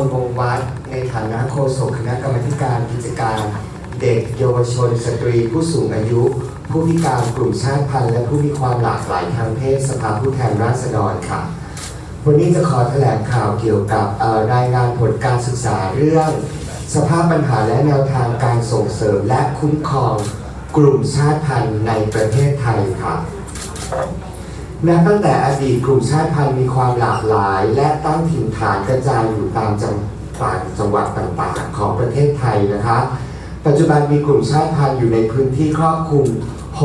คนวงวัดในฐานะโฆษกคณะกรรมธิการกิจการ เด็กเยาวชน สตรีผู้สูงอายุ ผู้พิการกลุ่มชาติพันธุ์และผู้มีความหลากหลายทางเพศสภาผู้แทนราษฎรค่ะ วันนี้จะขอแถลงข่าวเกี่ยวกับรายงานผลการศึกษาเรื่อง สภาพปัญหาและแนวทางการส่งเสริมและคุ้มครองกลุ่มชาติพันธุ์ในประเทศไทยค่ะ นับตั้งแต่อดีตกลุ่มชาติพันธุ์มีความหลากหลาย และตั้งถิ่นฐานกระจายอยู่ตามจังต่างจังหวัดต่างๆ ของประเทศไทยนะคะ ปัจจุบันมีกลุ่มชาติพันธุ์อยู่ในพื้นที่ครอบคลุม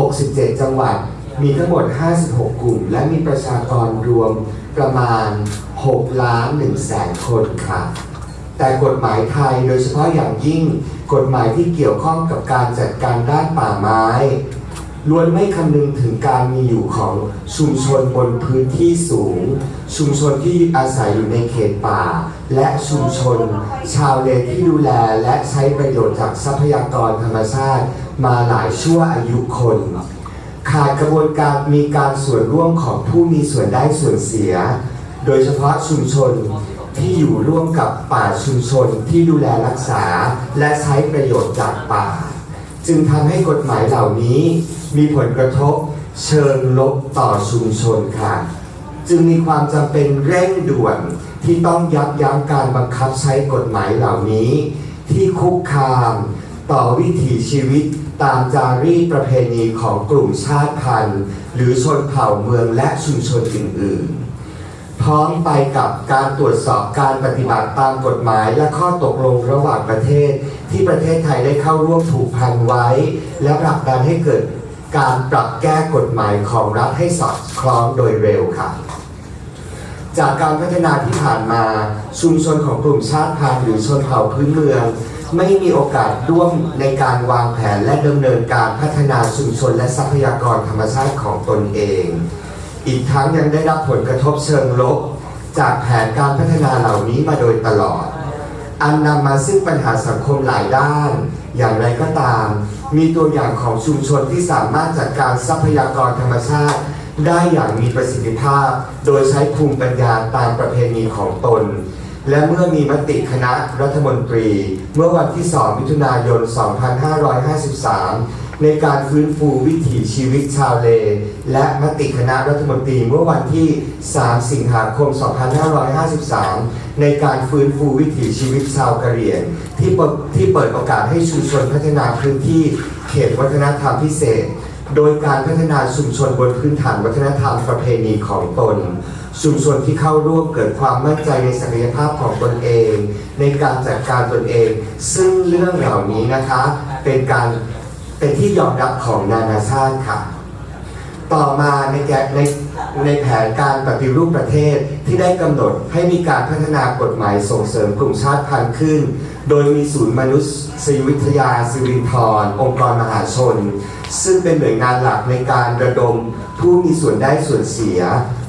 67 จังหวัด มีทั้งหมด 56 กลุ่ม และมีประชากรรวมประมาณ 6 ล้าน1แสนคนค่ะ แต่กฎหมายไทยโดยเฉพาะอย่างยิ่ง กฎหมายที่เกี่ยวข้องกับการจัดการด้านป่าไม้ ล้วนไม่คำนึงถึงการมีอยู่ของชุมชนบนพื้นที่สูง ชุมชนที่อาศัยอยู่ในเขตป่า และชุมชน ชาวเลที่ดูแลและใช้ประโยชน์จากทรัพยากรธรรมชาติ มาหลายชั่วอายุคน ขาดกระบวนการมีการส่วนร่วมของผู้มีส่วนได้ส่วนเสีย โดยเฉพาะชุมชนที่อยู่ร่วมกับป่าชุมชนที่ดูแลรักษา และใช้ประโยชน์จากป่า จึงทำให้กฎหมายเหล่านี้ มีผลกระทบเชิงลบต่อชุมชนค่ะ จึงมีความจำเป็นเร่งด่วนที่ต้องยับยั้งการบังคับใช้กฎหมายเหล่านี้ ที่คุกคาม ต่อวิถีชีวิตตามจารีตประเพณีของกลุ่มชาติพันธุ์ หรือชนเผ่าเมืองและชุมชนอื่น ๆ พร้อมไปกับการตรวจสอบการปฏิบัติตามกฎหมายและข้อตกลงระหว่างประเทศ ที่ประเทศไทยได้เข้าร่วมผูกพันไว้ และผลักดันให้เกิดการปรับแก้กฎหมายของรัฐให้สอดคล้องโดยเร็วค่ะ จากการพัฒนาที่ผ่านมาชุมชนของกลุ่มชาติพันธุ์หรือชนเผ่าพื้นเมือง ไม่มีโอกาสร่วมในการวางแผนและดำเนินการพัฒนาชุมชนและทรัพยากรธรรมชาติของตนเอง อีกทั้งยังได้รับผลกระทบเชิงลบ จากแผนการพัฒนาเหล่านี้มาโดยตลอด อันนำมาซึ่งปัญหาสังคมหลายด้าน อย่างไรก็ตาม มีตัวอย่างของชุมชนที่สามารถจัดการทรัพยากรธรรมชาติ ได้อย่างมีประสิทธิภาพ โดยใช้ภูมิปัญญาตามประเพณีของตน และเมื่อมีมติคณะรัฐมนตรี เมื่อวันที่ 2 มิถุนายน 2553 ในการฟื้นฟูวิถีชีวิตชาวเล และมติคณะรัฐมนตรีเมื่อวันที่ 3 สิงหาคม 2553 ในการฟื้นฟูวิถีชีวิตชาวกะเหรี่ยงที่เปิดที่เปิดโอกาสให้ชุมชนพัฒนาพื้นที่เขตวัฒนธรรมพิเศษ โดยการพัฒนาชุมชนบนพื้นฐานวัฒนธรรมประเพณีของตนชุมชนที่เข้าร่วมเกิดความมั่นใจในศักยภาพของตนเอง ในการจัดการตนเอง ซึ่งเรื่องเหล่านี้นะคะเป็นการ เป็นที่ยอมรับของนานาชาติค่ะ ต่อมาในแกในในแผนการปฏิรูปประเทศที่ได้กำหนดให้มีการพัฒนากฎหมายส่งเสริมกลุ่มชาติพันธุ์ขึ้น โดยมีศูนย์มนุษยวิทยาสิรินทรองค์กรมหาชน ซึ่งเป็นหน่วยงานหลักในการระดม ผู้มีส่วนได้ส่วนเสีย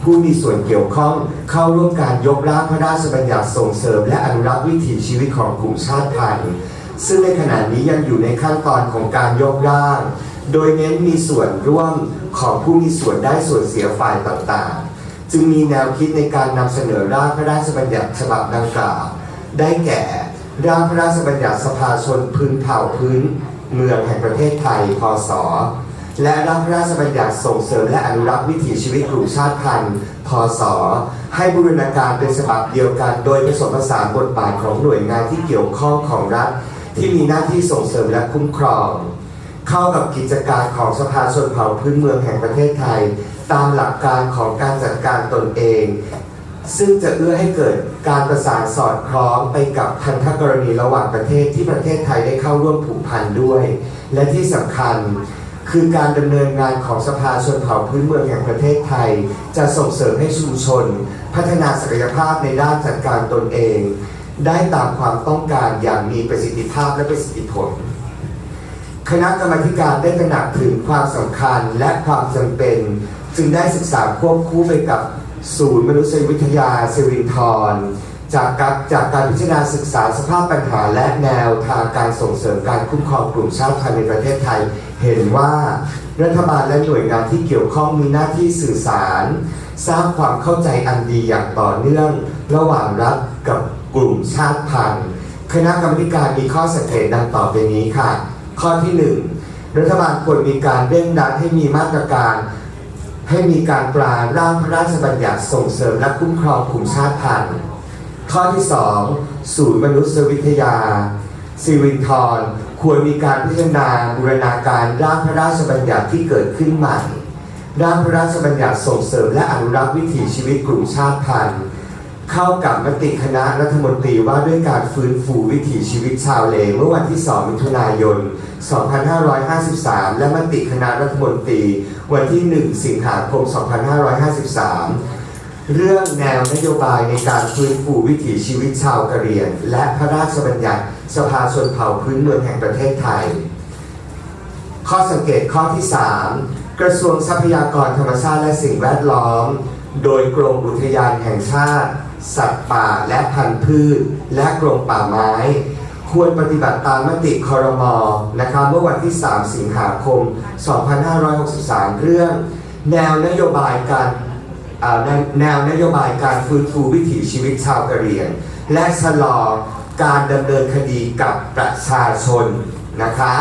ผู้มีส่วนเกี่ยวข้องเข้าร่วมการยกร่างพระราชบัญญัติส่งเสริม และอนุรักษ์วิถีชีวิตของกลุ่มชาติพันธุ์ ซึ่งในขณะนี้ยังอยู่ในขั้นตอนของการยกร่าง โดยเน้นมีส่วนร่วมของผู้มีส่วนได้ส่วนเสียฝ่ายต่างๆ จึงมีแนวคิดในการนำเสนอร่างพระราชบัญญัติฉบับดังกล่าว ได้แก่ร่างพระราชบัญญัติสภาชนพื้นเผ่าพื้น เมืองแห่งประเทศไทย พศ และร่างพระราชบัญญัติส่งเสริมและอนุรักษ์วิถีชีวิตกลุ่มชาติพันธุ์ พศ ให้บูรณาการเป็นฉบับเดียวกัน โดยผสมผสานบทบาทของหน่วยงานที่เกี่ยวข้องของรัฐ ที่มีหน้าที่ส่งเสริมและคุ้มครอง เข้ากับกิจการของสภาชนเผ่าพื้นเมืองแห่งประเทศไทย ตามหลักการของการจัดการตนเอง ซึ่งจะเอื้อให้เกิดการประสานสอดคล้องไปกับพันธกรณีระหว่างประเทศที่ประเทศไทยได้เข้าร่วมผูกพันด้วย และที่สำคัญคือการดำเนินงานของสภาชนเผ่าพื้นเมืองแห่งประเทศไทย จะส่งเสริมให้ชุมชน พัฒนาศักยภาพในด้านจัดการตนเอง ได้ตามความต้องการอย่างมีประสิทธิภาพและประสิทธิผล คณะกรรมธิการได้ตระหนักถึงความสำคัญและความจำเป็น จึงได้ศึกษาควบคู่ไปกับศูนย์มนุษยวิทยาสิรินทรจากการจากการพิจารณาศึกษาสภาพปัญหาและแนวทางการส่งเสริมการคุ้มครองกลุ่มชาติพันธุ์ในประเทศไทย เห็นว่ารัฐบาลและหน่วยงานที่เกี่ยวข้องมีหน้าที่สื่อสาร สร้างความเข้าใจอันดีอย่างต่อเนื่อง ระหว่างรัฐกับ กลุ่มชาติพันธุ์ คณะกรรมการมีข้อสังเกตดังต่อไปนี้ค่ะ ข้อที่หนึ่งรัฐบาลควรมีการเร่งรัดให้มีมาตรการ ให้มีการปราร่างพระราชบัญญัติส่งเสริมและคุ้มครองกลุ่มชาติพันธุ์ ข้อที่ 2 ศูนย์มนุษยวิทยาซีรินทรควรมีการพิจารณาบูรณาการร่างพระราชบัญญัติที่เกิดขึ้นใหม่ร่างพระราชบัญญัติส่งเสริมและอนุรักษ์วิถีชีวิตกลุ่มชาติพันธุ์ เข้ากับมติคณะรัฐมนตรีว่าด้วยการฟื้นฟูวิถีชีวิตชาวเลเมื่อวันที่ 2 มิถุนายน 2553 และมติคณะรัฐมนตรี วันที่ 1 สิงหาคม 2553 เรื่องแนวนโยบายในการฟื้นฟูวิถีชีวิตชาวกะเหรี่ยง และพระราชบัญญัติสภาชนเผ่าพื้นเมืองแห่งประเทศไทย ข้อสังเกตข้อที่ 3 กระทรวงทรัพยากรธรรมชาติและสิ่งแวดล้อม โดยกรมอุทยานแห่งชาติ สัตว์ป่าและพันธุ์พืช และกรมป่าไม้ ควรปฏิบัติตามมติคอรมอนะครับเมื่อวันที่ 3 สิงหาคม 2563 เรื่อง แนวนโยบายการแนวแนวนโยบายการฟื้นฟูวิถีชีวิตชาวกะเหรี่ยง และชะลอการดำเนินคดีกับประชาชนนะคะ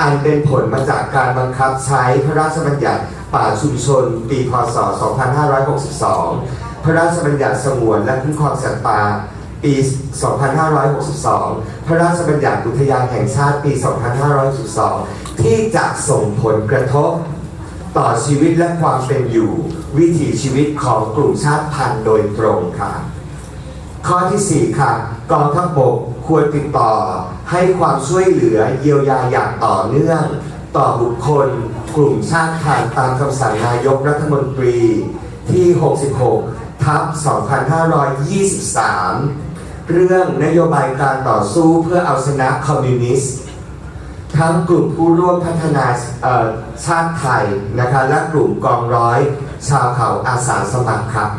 อันเป็นผลมาจากการบังคับใช้พระราชบัญญัติป่าชุมชน ปี พศ 2562 พระราชบัญญัติสงวนและคุ้มครองสัตว์ป่าปี 2562 พระราชบัญญัติอุทยานแห่งชาติปี 2562 ที่จะส่งผลกระทบ ต่อชีวิตและความเป็นอยู่ วิถีชีวิตของกลุ่มชาติพันธุ์โดยตรงค่ะ ข้อที่ 4 ค่ะกองทัพบกควรติดต่อให้ความช่วยเหลือเยียวยาอย่างต่อเนื่อง ต่อบุคคล กลุ่มชาติพันธุ์ตามคำสั่งนายกรัฐมนตรีที่ 66 ทับ2523 เรื่องนโยบายการต่อสู้เพื่อเอาชนะคอมมิวนิสต์ทั้งกลุ่มผู้ร่วมพัฒนาชาติไทยนะคะและกลุ่มกองร้อย ชาวเขาอาสาสมัครครับ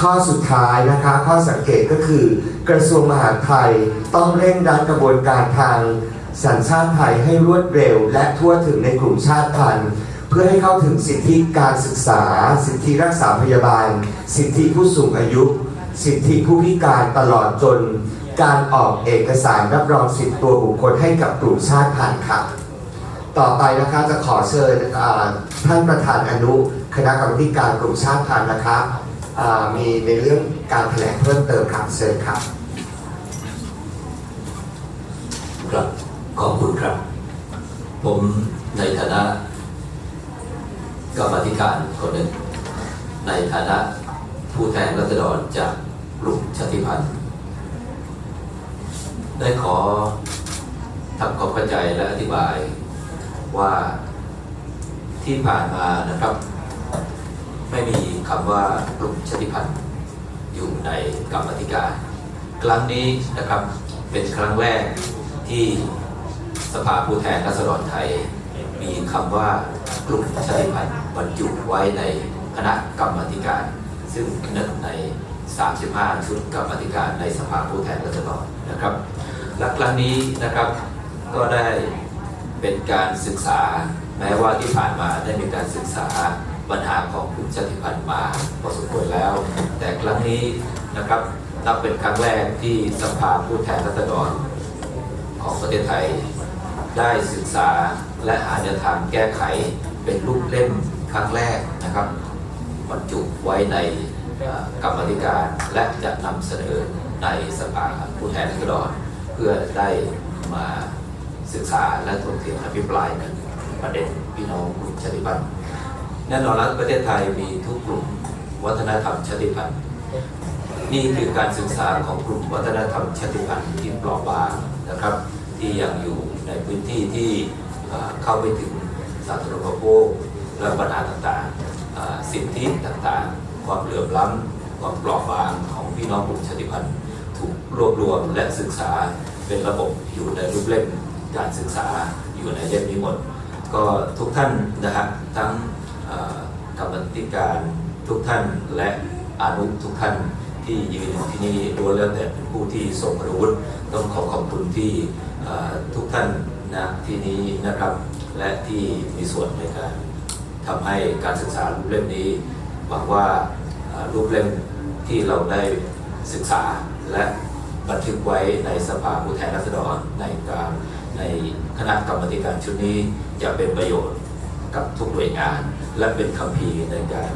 ข้อสุดท้ายนะคะข้อสังเกตก็คือกระทรวงมหาดไทยต้องเร่งรัดกระบวนการทางสัญชาติไทยให้รวดเร็ว และทั่วถึงในกลุ่มชาติพันธุ์ พื่อให้เข้าถึงสิทธิการศึกษา สิทธิรักษาพยาบาล สิทธิผู้สูงอายุ สิทธิผู้พิการตลอดจน การออกเอกสารรับรองสิทธิตัวบุคคลให้กับกลุ่มชาติพันธุ์ค่ะต่อไปนะคะจะขอเชิญท่านประธานอนุคณะกรรมการกลุ่มชาติพันธุ์นะคะมีในเรื่องการแถลงเพิ่มเติมครับเชิญครับครับขอบคุณครับ ผมในฐานะ กรรมธิการคนหนึ่ง ในฐานะผู้แทนรัษฎรจากกลุ่มชาติพันธุ์ ได้ขอทำความเข้าใจและอธิบายว่าที่ผ่านมานะครับ ไม่มีคำว่ากลุ่มชาติพันธุ์อยู่ในกรรมธิการ ครั้งนี้นะครับเป็นครั้งแรกที่สภาผู้แทนราษฎรไทย มีคำว่ากลุ่มชาติพันธุ์บรรจุไว้ในคณะกรรมธิการ ซึ่งหนึ่งใน 35 ชุดกรรมธิการในสภาผู้แทนราษฎรนะครับและครั้งนี้นะครับก็ได้เป็นการศึกษาแม้ว่าที่ผ่านมาได้มีการศึกษาปัญหาของกลุ่มชาติพันธุ์มาพอสมควรแล้ว แต่ครั้งนี้นะครับนับเป็นครั้งแรกที่สภาผู้แทนราษฎรของประเทศไทย ได้ศึกษาและหาแนวทางแก้ไขเป็นรูปเล่มครั้งแรกนะครับบรรจุไว้ในกรรมธิการและจะนำเสนอในสภาผู้แทนราษฎรเพื่อได้มาศึกษาและถกเถียงอภิปรายกันประเด็นพี่น้องกลุ่มชาติพันธุ์แน่นอนแล้วประเทศไทยมีทุกกลุ่มวัฒนธรรมชาติพันธุ์นี่คือการศึกษาของกลุ่มวัฒนธรรมชาติพันธุ์ที่เปราะบางนะครับ ที่ยังอยู่ ในพื้นที่ที่เข้าไปถึงสาธารณูปโภคและปัญหาต่างๆ สิทธิต่างๆ ความเหลื่อมล้ำความเปราะบางของพี่น้องกลุ่มชาติพันธุ์ ถูกรวบรวมและศึกษาเป็นระบบอยู่ในรูปเล่มการศึกษาอยู่ในเล่มนี้หมด ก็ทุกท่านนะฮะทั้งกรรมธิการทุกท่านและอนุทุกท่านที่ยืนอยู่ที่นี่ล้วนแล้วแต่เป็นผู้ที่ทรงคุณวุฒิต้องขอขอบคุณที่ ทุกท่านนะที่นี้นะครับ และที่มีส่วนในการทำให้การศึกษารูปเล่มนี้หวังว่ารูปเล่มที่เราได้ศึกษาและบันทึกไว้ในสภาผู้แทนราษฎรในการในคณะกรรมการชุดนี้จะเป็นประโยชน์กับทุกหน่วยงาน และเป็นคัมภีร์ในการ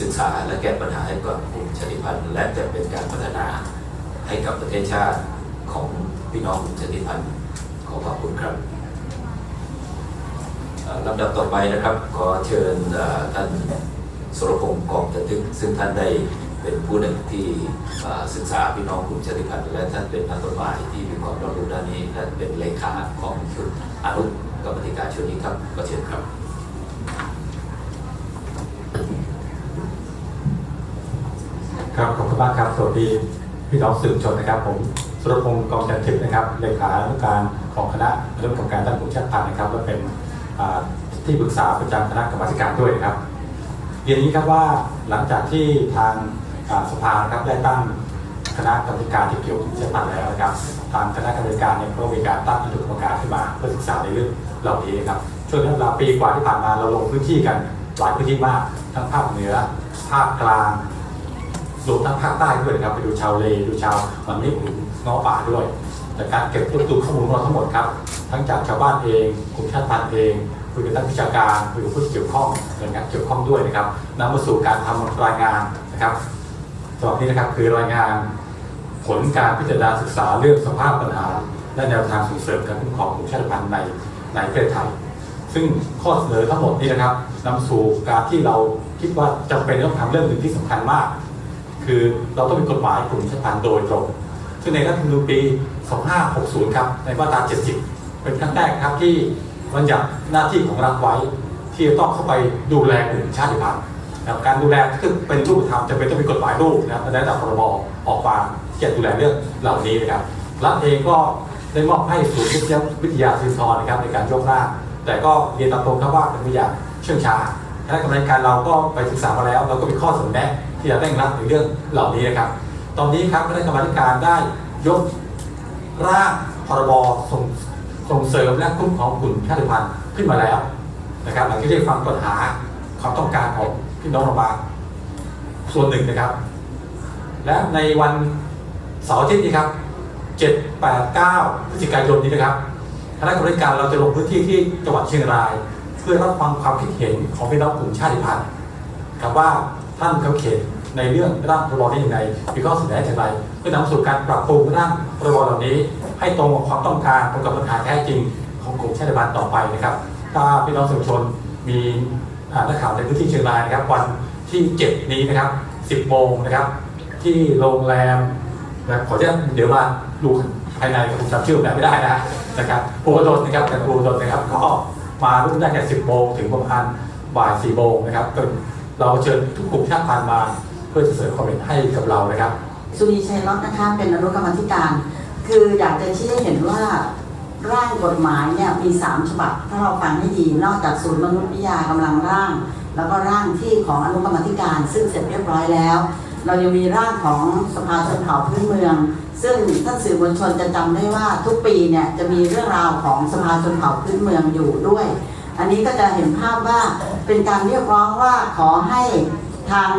ศึกษาและแก้ปัญหาให้กับกลุ่มชาติพันธุ์ และจะเป็นการพัฒนาให้กับประเทศชาติของ พี่น้องกลุ่มชาติพันธุ์ขอขอบคุณครับลำดับต่อไปนะครับ ขอเชิญท่านสุรพงศ์กองจันทึก ซึ่งท่านได้เป็นผู้หนึ่งที่ศึกษาพี่น้องกลุ่มชาติพันธุ์และท่านเป็นนักกฎหมายที่มีความรอบรู้ด้านนี้และเป็นเลขาของชุดอนุกรรมธิการชุดนี้ครับก็เชิญครับครับขอบคุณมากครับสวัสดีพี่น้องสื่อมวลชนนะครับผม สุรพงศ์กองจันทิพย์นะครับเลขานุการของคณะเรื่องของการตั้งกลุ่มชาติพันธุ์นะครับและเป็นที่ปรึกษาประจำคณะกรรมการด้วยครับเรียนนี้ครับว่าหลังจากที่ทางสภาครับได้ตั้งคณะกรรมการที่เกี่ยวกับชาติพันธุ์แล้วนะครับทางคณะกรรมการเนี่ยก็มีการตั้งคณะกรรมการขึ้นมาเพื่อศึกษาในเรื่องเหล่านี้ครับช่วงเวลาปีกว่าที่ผ่านมาเราลงพื้นที่กันหลายพื้นที่มากทั้งภาคเหนือภาคกลางรวมทั้งภาคใต้ด้วยครับไปดูชาวเลดูชาวมันไม่ถึงป่าด้วยจากการเก็บรวบรวมข้อมูลของเราทั้งหมดครับ ทั้งจากชาวบ้านเองกลุ่มชาติพันธุ์เองคุยกับนักวิชาการคุยกับผู้ที่เกี่ยวข้องหน่วยงานเกี่ยวข้องด้วยนะครับนำมาสู่การทำรายงานนะครับฉบับนี้นะครับคือรายงานผลการพิจารณาศึกษาเรื่องสภาพปัญหา และแนวทางส่งเสริมการคุ้มครองกลุ่มชาติพันธุ์ในในประเทศไทย ซึ่งข้อเสนอทั้งหมดนี้นะครับนำสู่การที่เราคิดว่าจำเป็นต้องทำเรื่องหนึ่งที่สำคัญมาก คือเราต้องมีกฎหมายกลุ่มชาติพันธุ์โดยตรง ซึ่งในรัฐธรรมนูญปี 2560 ครับในมาตรา 70 เป็นครั้งแรกครับที่บัญญัติหน้าที่ของรัฐไว้ ที่จะต้องเข้าไปดูแลกลุ่มชาติพันธุ์นะครับการดูแลที่เป็นรูปธรรมจะเป็นต้องมีกฎหมายรูปนะครับในระดับพรบออกมาที่จะดูแลเรื่องเหล่านี้นะครับรัฐเองก็ได้มอบให้ศูนย์วิทยาวิทยาสินทรนะครับในการยกร่างแต่ก็เรียนตามตรงครับว่าเป็นตัวอย่างเชื่องช้าคณะกรรมการเราก็ไปศึกษามาแล้ว เราก็มีข้อเสนอแนะที่จะเร่งรัดในเรื่องเหล่านี้นะครับ ตอนนี้ครับคณะกรรมการได้ยกร่างพรบส่งส่งเสริมและคุ้มครองกลุ่มชาติพันธุ์ขึ้นมาแล้วนะครับหลังจากที่ได้ฟังปัญหาความต้องการของพี่น้องรามาส่วนหนึ่งนะครับ และในวันเสาร์ทิตย์นี้ครับ 7 8 9พฤศจิกายนนี้นะครับคณะกรรมการเราจะลงพื้นที่ที่จังหวัดเชียงราย เพื่อรับฟังความคิดเห็นของพี่น้องกลุ่มชาติพันธุ์ครับว่าท่านเขาเขียน ในเรื่องร่างพรบนี้อยังไงมีข้อเสนออย่างไรเพื่อนำสู่การปรับปรุงร่างพรบเหล่านี้ ให้ตรงกับความต้องการตรงกับปัญหาแท้จริงของกลุ่มชาติพันธุ์ต่อไปนะครับ ถ้าพี่น้องสื่อมวลชนมีนักข่าวในพื้นที่เชียงรายนะครับ วันที่ 7 นี้นะครับ 10 โมงนะครับ ที่โรงแรมนะขออนุญาตเดี๋ยวมาดูภายในผมจำชื่อแรมไม่ได้นะนะครับภูกระดนะครับแต่ภูกระดนะครับก็มารุ่นได้แค่10 โมงถึงประมาณบ่าย4โมงนะครับก็เราเชิญทุกกลุ่มชาติพันธุ์มา พื่อจะเสริมความเห็นให้กับเรานะครับ สุนีชัยรัตน์นะคะเป็นอนุกรรมธิการ คืออยากจะชี้ให้เห็นว่าร่างกฎหมายเนี่ยมี 3 ฉบับ ถ้าเราฟังให้ดี นอกจากศูนย์มนุษยวิทยากำลังร่าง แล้วก็ร่างที่ของอนุกรรมธิการ ซึ่งเสร็จเรียบร้อยแล้ว เรายังมีร่างของสภาชนเผ่าพื้นเมือง ซึ่งท่านสื่อมวลชนจะจำได้ว่าทุกปีเนี่ยจะมีเรื่องราวของสภาชนเผ่าพื้นเมืองอยู่ด้วย อันนี้ก็จะเห็นภาพว่าเป็นการเรียกร้องว่าขอให้ทาง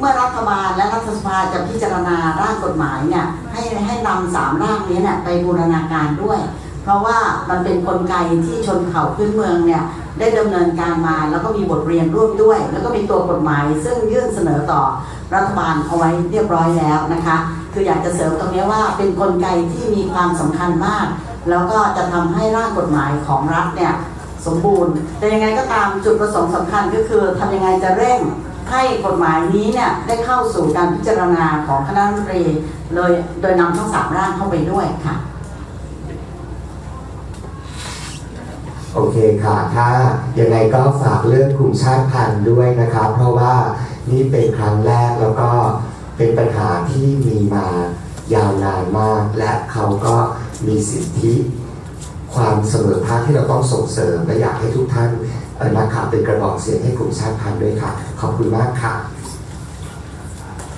เมื่อรัฐบาลและรัฐสภาจะพิจารณาร่างกฎหมายเนี่ยให้ให้นำสามร่างนี้เนี่ยไปบูรณาการด้วย เพราะว่ามันเป็นนกลไกที่ชนเผ่าพื้นเมืองเนี่ยได้ดำเนินการมาแล้วก็มีบทเรียนร่วมด้วย แล้วก็มีตัวกฎหมาย ซึ่งยื่นเสนอต่อรัฐบาลเอาไว้เรียบร้อยแล้วนะคะ คืออยากจะเสริมตรงนี้ว่าเป็นนกลไกที่มีความสำคัญมาก แล้วก็จะทำให้ร่างกฎหมายของรัฐเนี่ยสมบูรณ์ แต่ยังไงก็ตามจุดประสงค์สำคัญก็คือทำยังไงจะเร่ง ให้กฎหมายนี้เนี่ยได้เข้าสู่การพิจารณาของคณะรัฐมนตรีเลยโดยนำทั้งสามร่างเข้าไปด้วยค่ะ โอเคค่ะ ถ้ายังไงก็ฝากเรื่องกลุ่มชาติพันธุ์ด้วยนะครับ เพราะว่านี่เป็นครั้งแรกแล้วก็เป็นปัญหาที่มีมายาวนานมาก และเขาก็มีสิทธิความเสมอภาคที่เราต้องส่งเสริมและอยากให้ทุกท่าน เอ่อนักข่าวเป็นกระบอกเสียงให้กลุ่มชาติพันธุ์ด้วยค่ะ ขอบคุณมากค่ะ